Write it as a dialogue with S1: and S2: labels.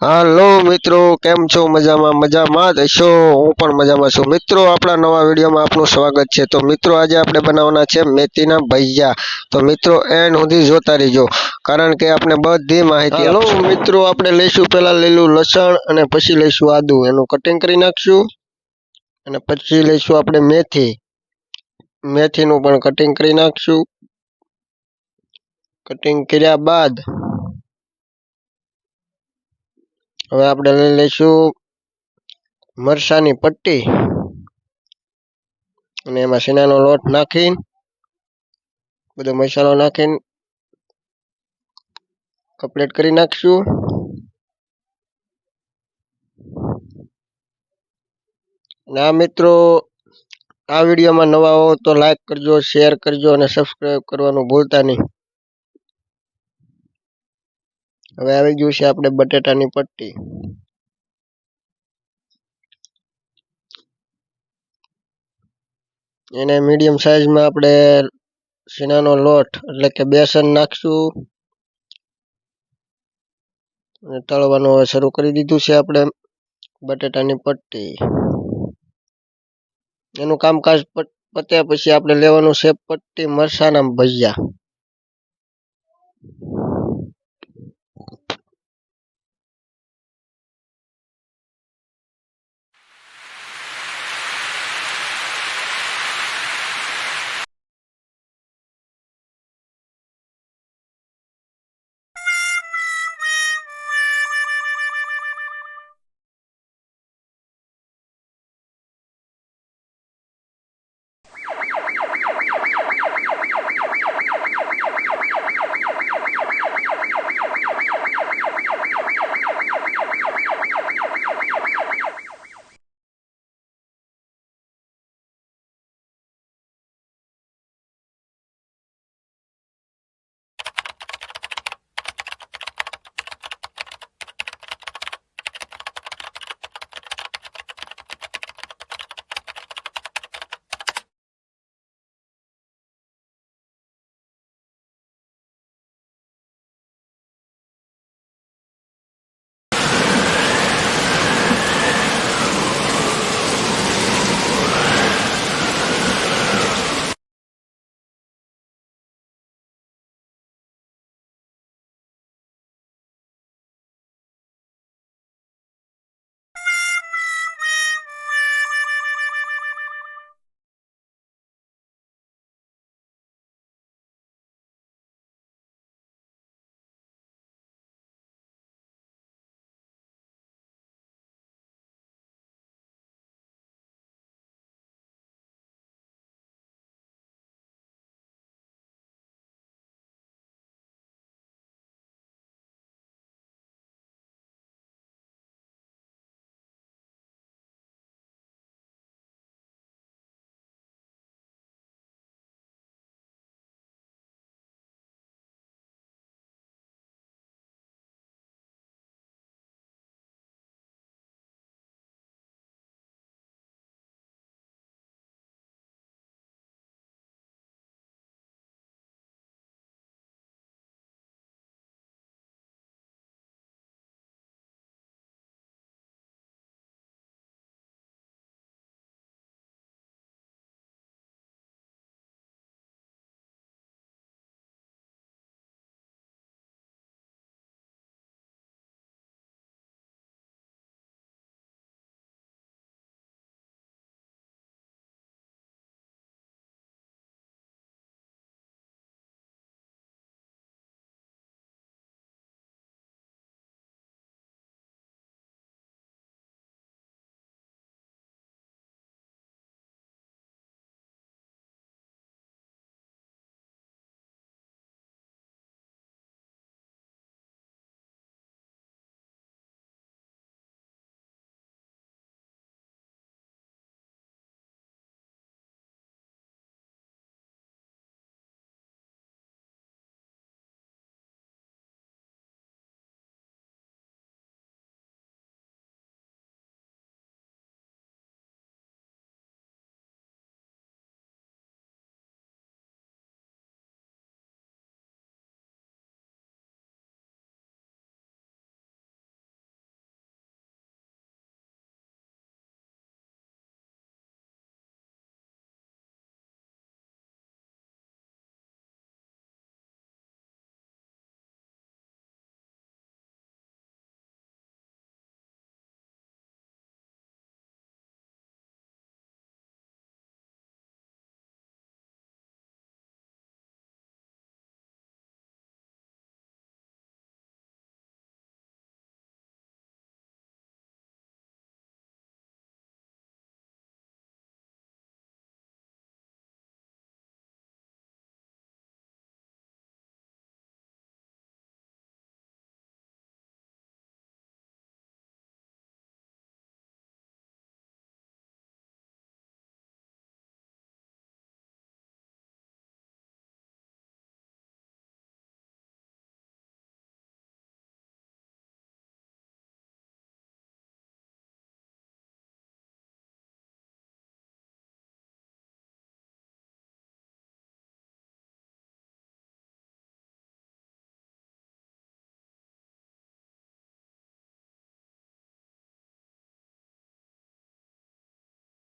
S1: હાલો મિત્રો કેમ છો? મજામાં મજામાં જ હશો હું પણ મજામાં છું. મિત્રો આપણા નવા વિડીયોમાં આપનું સ્વાગત છે. તો મિત્રો આજે આપણે બનાવવાના છે મેથીના ભજીયા. તો મિત્રો એન્ડ સુધી જોતા રહેજો. કારણ કે આપણે બધી માહિતી હાલો મિત્રો આપણે લઈશું પહેલાં લીલું લસણ અને પછી લઈશું આદુ. એનું કટિંગ કરી નાખશું. અને પછી લઈશું આપણે મેથી. મેથીનું પણ કટિંગ કરી નાખશું. કટિંગ કર્યા બાદ હવે આપણે લઈ લઈશું મરસાની પટ્ટી. અને એમાં શીનાનો લોટ નાખીને, બધો મસાલો નાખીને કપલેટ કરી નાખશું. ના મિત્રો, આ વિડીયોમાં નવા હો તો લાઈક કરજો શેર કરજો અને સબસ્ક્રાઈબ કરવાનું ભૂલતા નહીં. હવે આવી ગયું છે આપણે બટેટાની પટ્ટી. એને મીડિયમ સાઈઝમાં આપણે શીનાનો લોટ, એટલે કે બેસન નાખશું. અને તળવાનું હવે શરૂ કરી દીધું છે આપણે બટેટાની પટ્ટી. એનું કામકાજ પત- પત્યા પછી આપણે લેવાનું છે પટ્ટી મરસાના ભજીયા.